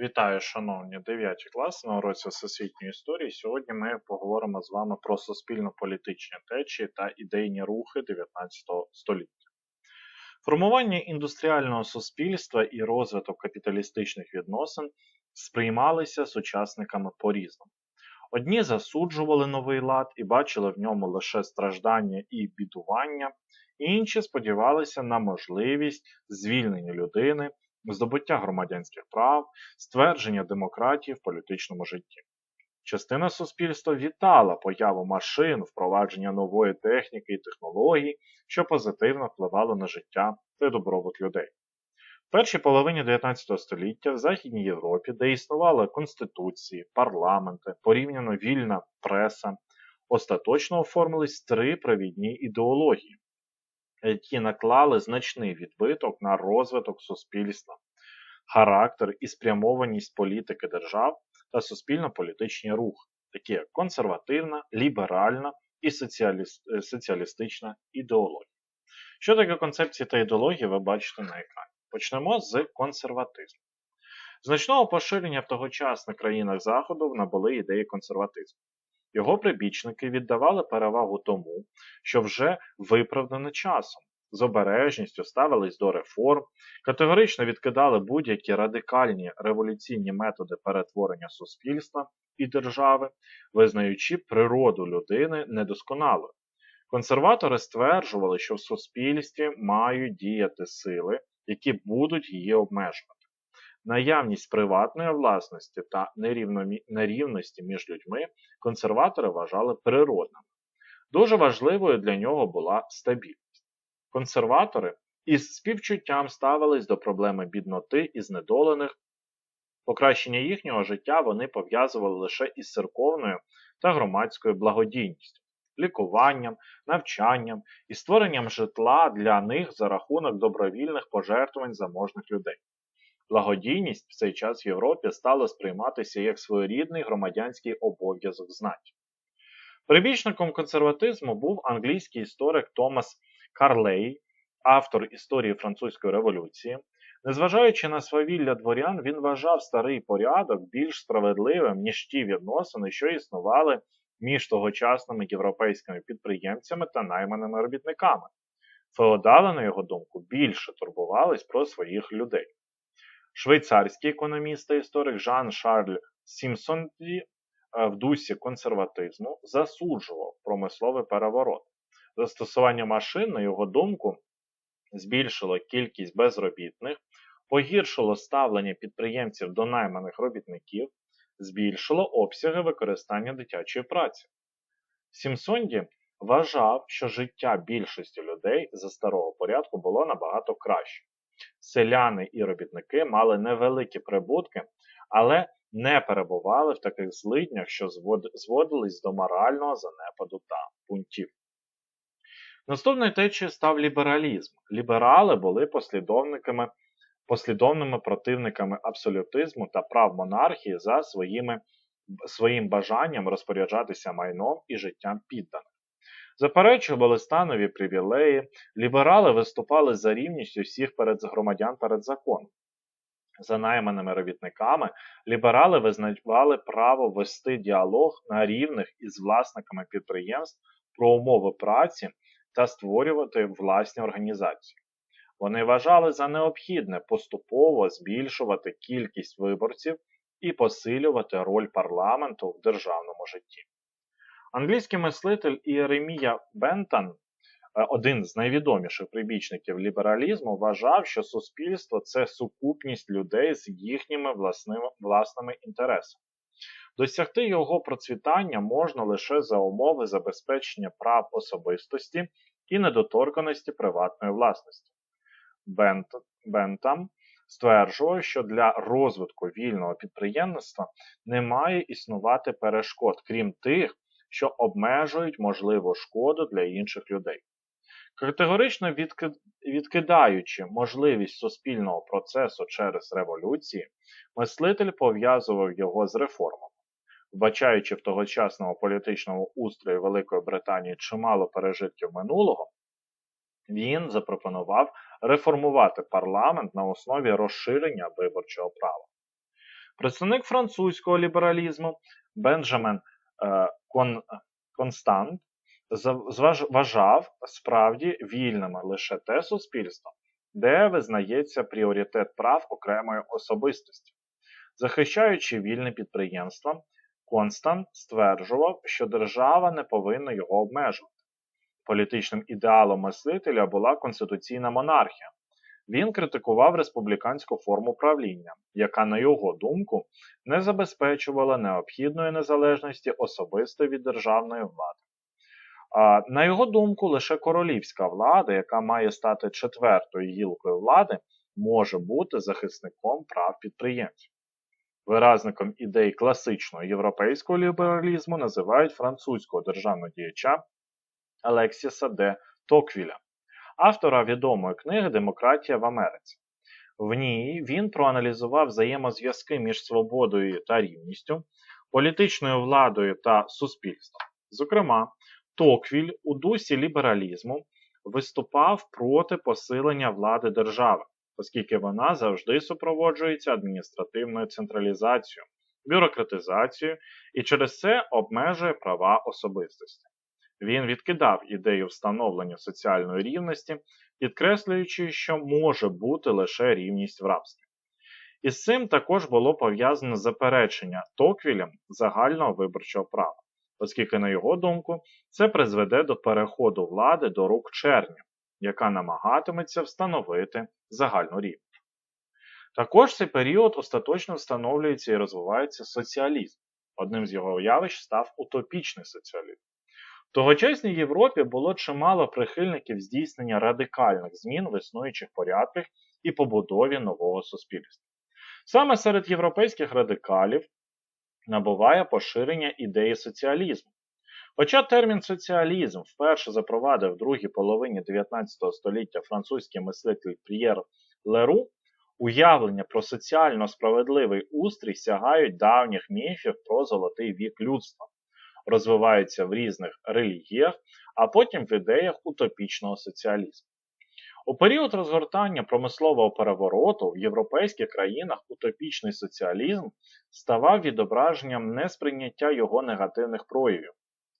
Вітаю, шановні 9 класи на уроці всесвітньої історії. Сьогодні ми поговоримо з вами про суспільно-політичні течії та ідейні рухи 19 століття. Формування індустріального суспільства і розвиток капіталістичних відносин сприймалися сучасниками по-різному. Одні засуджували новий лад і бачили в ньому лише страждання і бідування, інші сподівалися на можливість звільнення людини здобуття громадянських прав, ствердження демократії в політичному житті. Частина суспільства вітала появу машин, впровадження нової техніки і технологій, що позитивно впливало на життя та добробут людей. В першій половині 19 століття в Західній Європі, де існували конституції, парламенти, порівняно вільна преса, остаточно оформились три провідні ідеології, які наклали значний відбиток на розвиток суспільства, характер і спрямованість політики держав та суспільно-політичні рухи, такі як консервативна, ліберальна і е, соціалістична ідеологія. Що таке концепції та ідеології, ви бачите на екрані. Почнемо з консерватизму. Значного поширення в тогочасних країнах Заходу набули ідеї консерватизму. Його прибічники віддавали перевагу тому, що вже виправдане часом, з обережністю ставились до реформ, категорично відкидали будь-які радикальні революційні методи перетворення суспільства і держави, визнаючи природу людини недосконалою. Консерватори стверджували, що в суспільстві мають діяти сили, які будуть її обмежувати. Наявність приватної власності та нерівності між людьми консерватори вважали природними. Дуже важливою для нього була стабільність. Консерватори із співчуттям ставились до проблеми бідноти і знедолених. Покращення їхнього життя вони пов'язували лише із церковною та громадською благодійністю, лікуванням, навчанням і створенням житла для них за рахунок добровільних пожертвувань заможних людей. Благодійність в цей час в Європі стала сприйматися як своєрідний громадянський обов'язок знаті. Прибічником консерватизму був англійський історик Томас Карлей, автор історії Французької революції. Незважаючи на свавілля дворян, він вважав старий порядок більш справедливим, ніж ті відносини, що існували між тогочасними європейськими підприємцями та найманими робітниками. Феодали, на його думку, більше турбувались про своїх людей. Швейцарський економіст та історик Жан Шарль Сімсонді е, в дусі консерватизму засуджував промисловий переворот. Застосування машин, на його думку, збільшило кількість безробітних, погіршило ставлення підприємців до найманих робітників, збільшило обсяги використання дитячої праці. Сімсонді вважав, що життя більшості людей за старого порядку було набагато краще. Селяни і робітники мали невеликі прибутки, але не перебували в таких злиднях, що зводились до морального занепаду та пунктів. Наступною течією став лібералізм. Ліберали були послідовниками, послідовними противниками абсолютизму та прав монархії за своїми, своїм бажанням розпоряджатися майном і життям підданих. Заперечували станові привілеї, ліберали виступали за рівність усіх перед громадян перед законом. За найманими робітниками ліберали визнавали право вести діалог на рівних із власниками підприємств про умови праці та створювати власні організації. Вони вважали за необхідне поступово збільшувати кількість виборців і посилювати роль парламенту в державному житті. Англійський мислитель Іеремія Бентан, е, один з найвідоміших прибічників лібералізму, вважав, що суспільство це сукупність людей з їхніми власними, власними інтересами. Досягти його процвітання можна лише за умови забезпечення прав особистості і недоторканості приватної власності. Бент, Бентам стверджував, що для розвитку вільного підприємництва не має існувати перешкод, крім тих, що обмежують можливу шкоду для інших людей. Категорично відкидаючи можливість суспільного процесу через революції, мислитель пов'язував його з реформами. Вбачаючи в тогочасному політичному устрої Великої Британії чимало пережитків минулого, він запропонував реформувати парламент на основі розширення виборчого права. Представник французького лібералізму Бенджамен Кон, Констант вважав справді вільними лише те суспільство, де визнається пріоритет прав окремої особистості. Захищаючи вільне підприємство, Констант стверджував, що держава не повинна його обмежувати. Політичним ідеалом мислителя була конституційна монархія. Він критикував республіканську форму правління, яка, на його думку, не забезпечувала необхідної незалежності особисто від державної влади. А, на його думку, лише королівська влада, яка має стати четвертою гілкою влади, може бути захисником прав підприємців. Виразником ідей класичного європейського лібералізму називають французького державного діяча Алексіса де Токвіля, автора відомої книги Демократія в Америці. В ній він проаналізував взаємозв'язки між свободою та рівністю, політичною владою та суспільством. Зокрема, Токвіль у дусі лібералізму виступав проти посилення влади держави, оскільки вона завжди супроводжується адміністративною централізацією, бюрократизацією і через це обмежує права особистості. Він відкидав ідею встановлення соціальної рівності, підкреслюючи, що може бути лише рівність в рабстві. Із цим також було пов'язане заперечення Токвілем загального виборчого права, оскільки, на його думку, це призведе до переходу влади до рук черні, яка намагатиметься встановити загальну рівність. Також цей період остаточно встановлюється і розвивається соціалізм. Одним з його явищ став утопічний соціалізм. Тогочасній Європі було чимало прихильників здійснення радикальних змін в існуючих порядках і побудові нового суспільства. Саме серед європейських радикалів набуває поширення ідеї соціалізму. Хоча термін соціалізм вперше запровадив в другій половині 19 століття французький мислитель П'єр Леру, уявлення про соціально справедливий устрій сягають давніх міфів про золотий вік людства розвиваються в різних релігіях, а потім в ідеях утопічного соціалізму. У період розгортання промислового перевороту в європейських країнах утопічний соціалізм ставав відображенням несприйняття його негативних проявів,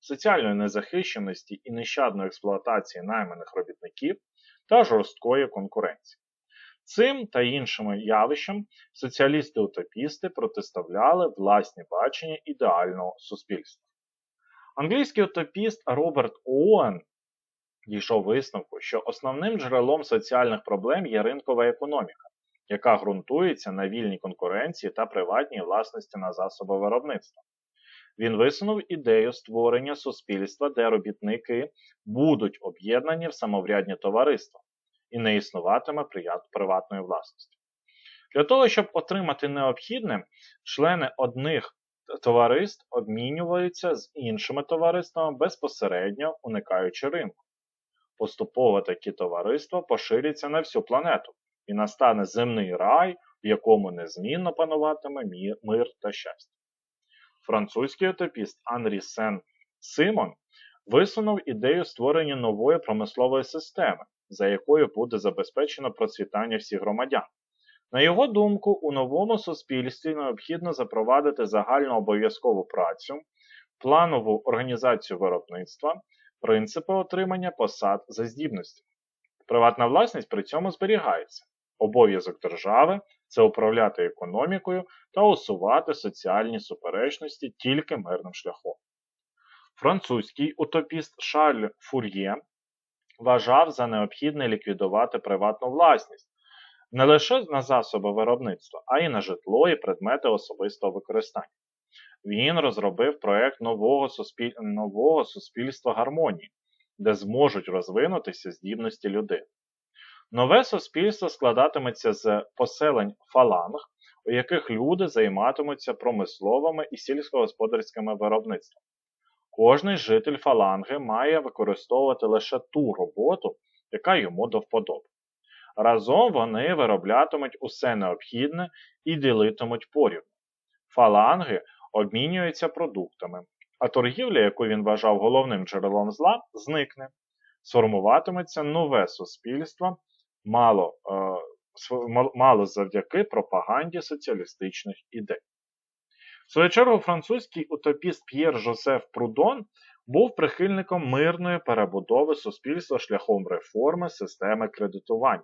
соціальної незахищеності і нещадної експлуатації найманих робітників та жорсткої конкуренції. Цим та іншими явищам соціалісти-утопісти протиставляли власні бачення ідеального суспільства. Англійський утопіст Роберт Оуен дійшов висновку, що основним джерелом соціальних проблем є ринкова економіка, яка ґрунтується на вільній конкуренції та приватній власності на засоби виробництва. Він висунув ідею створення суспільства, де робітники будуть об'єднані в самоврядні товариства і не існуватиме приватної власності. Для того, щоб отримати необхідне, члени одних товариств обмінюються з іншими товариствами безпосередньо уникаючи ринку. Поступово такі товариства поширяться на всю планету і настане земний рай, в якому незмінно пануватиме мир та щастя. Французький утопіст Анрі Сен Симон висунув ідею створення нової промислової системи, за якою буде забезпечено процвітання всіх громадян. На його думку, у новому суспільстві необхідно запровадити загальну обов'язкову працю, планову організацію виробництва, принципи отримання посад за здібності. Приватна власність при цьому зберігається. Обов'язок держави це управляти економікою та усувати соціальні суперечності тільки мирним шляхом. Французький утопіст Шарль Фур'є вважав за необхідне ліквідувати приватну власність не лише на засоби виробництва, а й на житло і предмети особистого використання. Він розробив проект нового, суспіль... нового суспільства гармонії, де зможуть розвинутися здібності людини. Нове суспільство складатиметься з поселень фаланг, у яких люди займатимуться промисловими і сільськогосподарськими виробництвами. Кожний житель фаланги має використовувати лише ту роботу, яка йому до вподоби. Разом вони вироблятимуть усе необхідне і ділитимуть порівну. Фаланги обмінюються продуктами, а торгівля, яку він вважав головним джерелом зла, зникне. Сформуватиметься нове суспільство, мало, е, мало завдяки пропаганді соціалістичних ідей. В свою чергу, французький утопіст П'єр Жозеф Прудон був прихильником мирної перебудови суспільства шляхом реформи системи кредитування.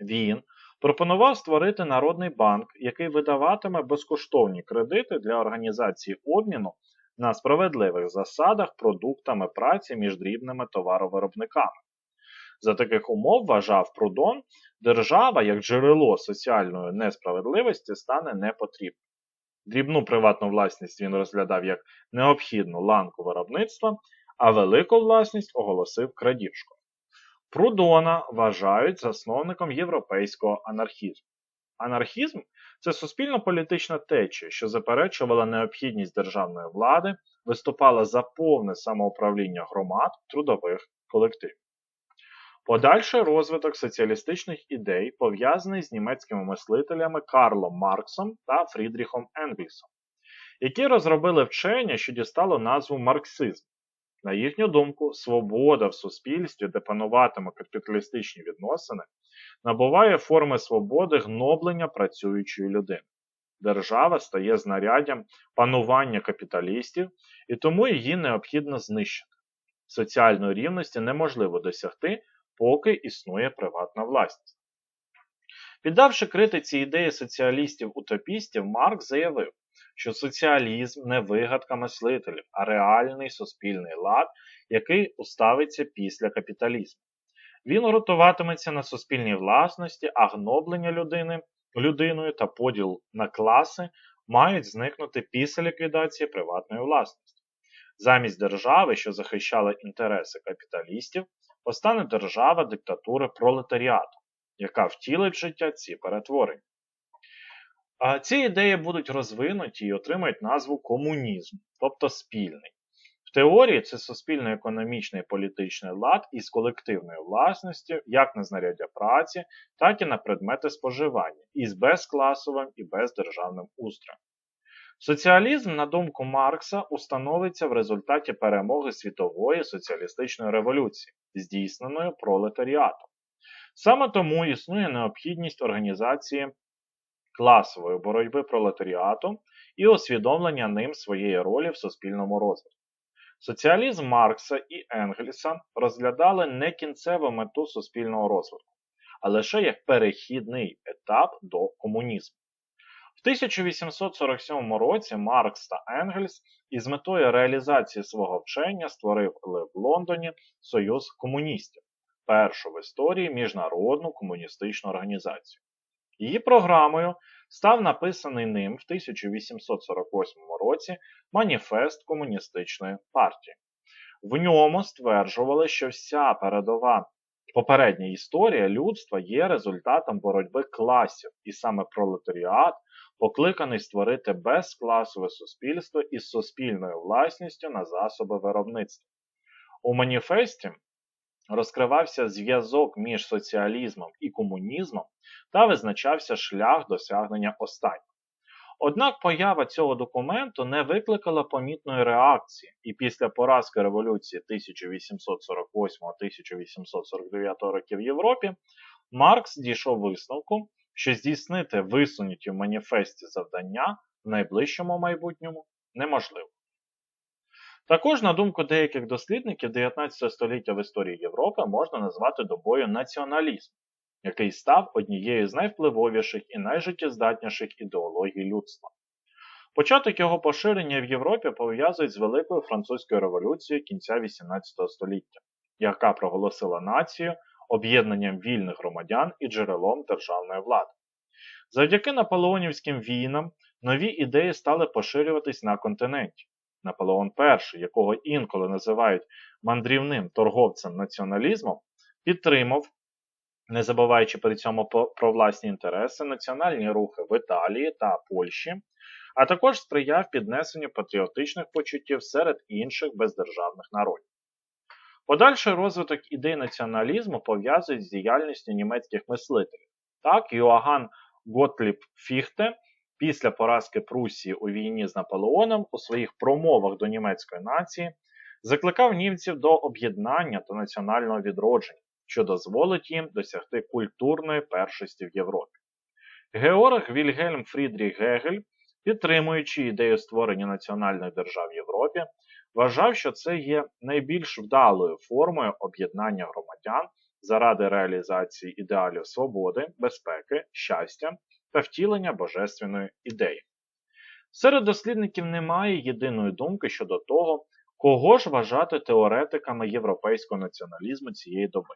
Він пропонував створити народний банк, який видаватиме безкоштовні кредити для організації обміну на справедливих засадах продуктами праці між дрібними товаровиробниками. За таких умов, вважав Прудон, держава як джерело соціальної несправедливості стане непотрібною. Дрібну приватну власність він розглядав як необхідну ланку виробництва, а велику власність оголосив крадіжкою. Прудона вважають засновником європейського анархізму. Анархізм це суспільно-політична течія, що заперечувала необхідність державної влади, виступала за повне самоуправління громад трудових колективів. Подальший розвиток соціалістичних ідей пов'язаний з німецькими мислителями Карлом Марксом та Фрідріхом Енгельсом, які розробили вчення, що дістало назву марксизм. На їхню думку, свобода в суспільстві, де пануватиме капіталістичні відносини, набуває форми свободи гноблення працюючої людини. Держава стає знаряддям панування капіталістів, і тому її необхідно знищити. Соціальної рівності неможливо досягти поки існує приватна власність. Піддавши критиці ідеї соціалістів-утопістів, Маркс заявив, що соціалізм не вигадка мислителів, а реальний суспільний лад, який уставиться після капіталізму. Він ґрунтуватиметься на суспільній власності, а гноблення людини, людиною та поділ на класи мають зникнути після ліквідації приватної власності. Замість держави, що захищала інтереси капіталістів, постане держава диктатури пролетаріату, яка втілить в життя ці перетворення. А ці ідеї будуть розвинуті і отримають назву комунізм, тобто спільний. В теорії це суспільно-економічний і політичний лад із колективної власності, як на знаряддя праці, так і на предмети споживання, із безкласовим і бездержавним устроєм. Соціалізм, на думку Маркса, установиться в результаті перемоги світової соціалістичної революції, здійсненої пролетаріатом. Саме тому існує необхідність організації класової боротьби пролетаріату і усвідомлення ним своєї ролі в суспільному розвитку. Соціалізм Маркса і Енгельса розглядали не кінцеву мету суспільного розвитку, а лише як перехідний етап до комунізму. В 1847 році Маркс та Енгельс із метою реалізації свого вчення створили в Лондоні Союз комуністів, першу в історії міжнародну комуністичну організацію. Її програмою став написаний ним в 1848 році Маніфест Комуністичної партії. В ньому стверджували, що вся передова попередня історія людства є результатом боротьби класів, і саме пролетаріат покликаний створити безкласове суспільство із суспільною власністю на засоби виробництва. У маніфесті розкривався зв'язок між соціалізмом і комунізмом та визначався шлях досягнення останнього. Однак поява цього документу не викликала помітної реакції, і після поразки революції 1848-1849 років в Європі Маркс дійшов висновку, що здійснити висунуті в маніфесті завдання в найближчому майбутньому неможливо. Також, на думку деяких дослідників 19 століття в історії Європи можна назвати добою націоналізму, який став однією з найвпливовіших і найжиттєздатніших ідеологій людства. Початок його поширення в Європі пов'язують з Великою Французькою революцією кінця XVIII століття, яка проголосила націю об'єднанням вільних громадян і джерелом державної влади. Завдяки наполеонівським війнам нові ідеї стали поширюватись на континенті. Наполеон І, якого інколи називають мандрівним торговцем націоналізмом, підтримав, не забуваючи при цьому про власні інтереси, національні рухи в Італії та Польщі, а також сприяв піднесенню патріотичних почуттів серед інших бездержавних народів. Подальший розвиток ідей націоналізму пов'язують з діяльністю німецьких мислителів. Так, Йоаган Готліб Фіхте після поразки Прусії у війні з Наполеоном у своїх промовах до німецької нації закликав німців до об'єднання та національного відродження, що дозволить їм досягти культурної першості в Європі. Георг Вільгельм Фрідріх Гегель, підтримуючи ідею створення національних держав в Європі, вважав, що це є найбільш вдалою формою об'єднання громадян заради реалізації ідеалів свободи, безпеки, щастя та втілення божественної ідеї. Серед дослідників немає єдиної думки щодо того, кого ж вважати теоретиками європейського націоналізму цієї доби.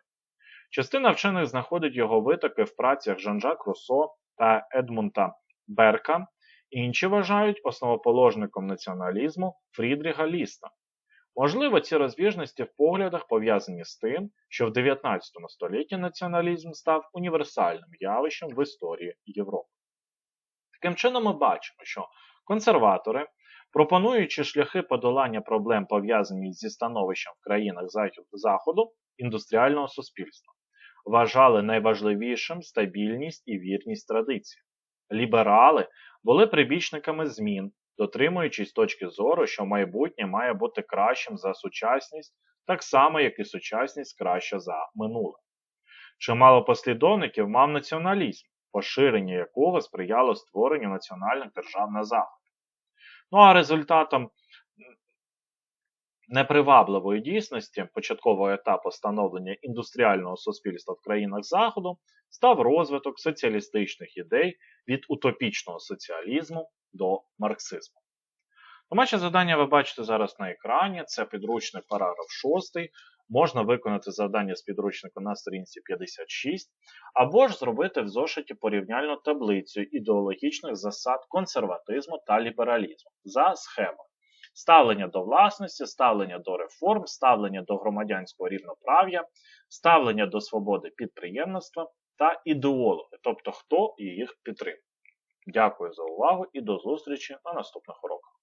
Частина вчених знаходить його витоки в працях Жан-Жак Руссо та Едмунта Берка, інші вважають основоположником націоналізму Фрідріга Ліста. Можливо, ці розбіжності в поглядах пов'язані з тим, що в 19 столітті націоналізм став універсальним явищем в історії Європи. Таким чином, ми бачимо, що консерватори, пропонуючи шляхи подолання проблем, пов'язані зі становищем в країнах Заходу індустріального суспільства, вважали найважливішим стабільність і вірність традиції. Ліберали були прибічниками змін, дотримуючись точки зору, що майбутнє має бути кращим за сучасність, так само, як і сучасність краща за минуле. Чимало послідовників мав націоналізм, поширення якого сприяло створенню національних держав на Заході. Ну а результатом непривабливої дійсності початкового етапу становлення індустріального суспільства в країнах Заходу став розвиток соціалістичних ідей від утопічного соціалізму до марксизму. Домашнє завдання ви бачите зараз на екрані. Це підручник параграф 6. Можна виконати завдання з підручника на сторінці 56, або ж зробити в зошиті порівняльну таблицю ідеологічних засад консерватизму та лібералізму за схемою. Ставлення до власності, ставлення до реформ, ставлення до громадянського рівноправ'я, ставлення до свободи підприємництва та ідеологи, тобто хто їх підтримує. Дякую за увагу і до зустрічі на наступних уроках.